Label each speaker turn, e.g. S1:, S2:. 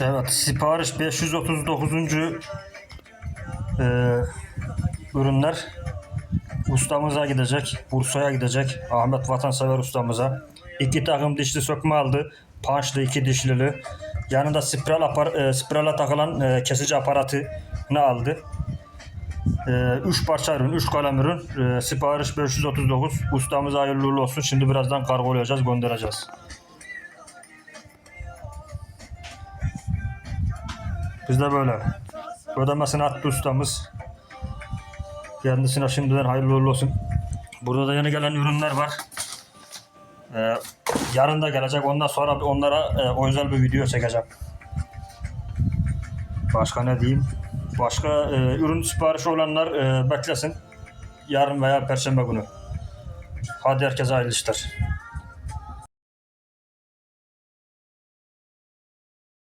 S1: Evet, sipariş 539. Ee, ürünler ustamıza gidecek, Bursa'ya gidecek. Ahmet Vatansever ustamıza. İki takım dişli sökme aldı. Punchlı iki dişlili. Yanında spiral apar, e, spirala takılan e, kesici aparatını aldı. E, üç parça ürün, üç kalem ürün. E, sipariş 539. Ustamıza hayırlı olsun. Şimdi birazdan kargolayacağız, göndereceğiz. Biz de böyle. Ödemesini attı ustamız. Kendisine şimdiden hayırlı uğurlu olsun. Burada da yeni gelen ürünler var. Ee, yarın da gelecek. Ondan sonra onlara e, özel bir video çekeceğim. Başka ne diyeyim? Başka e, ürün siparişi olanlar e, beklesin. Yarın veya perşembe günü. Hadi herkese hayırlı işler.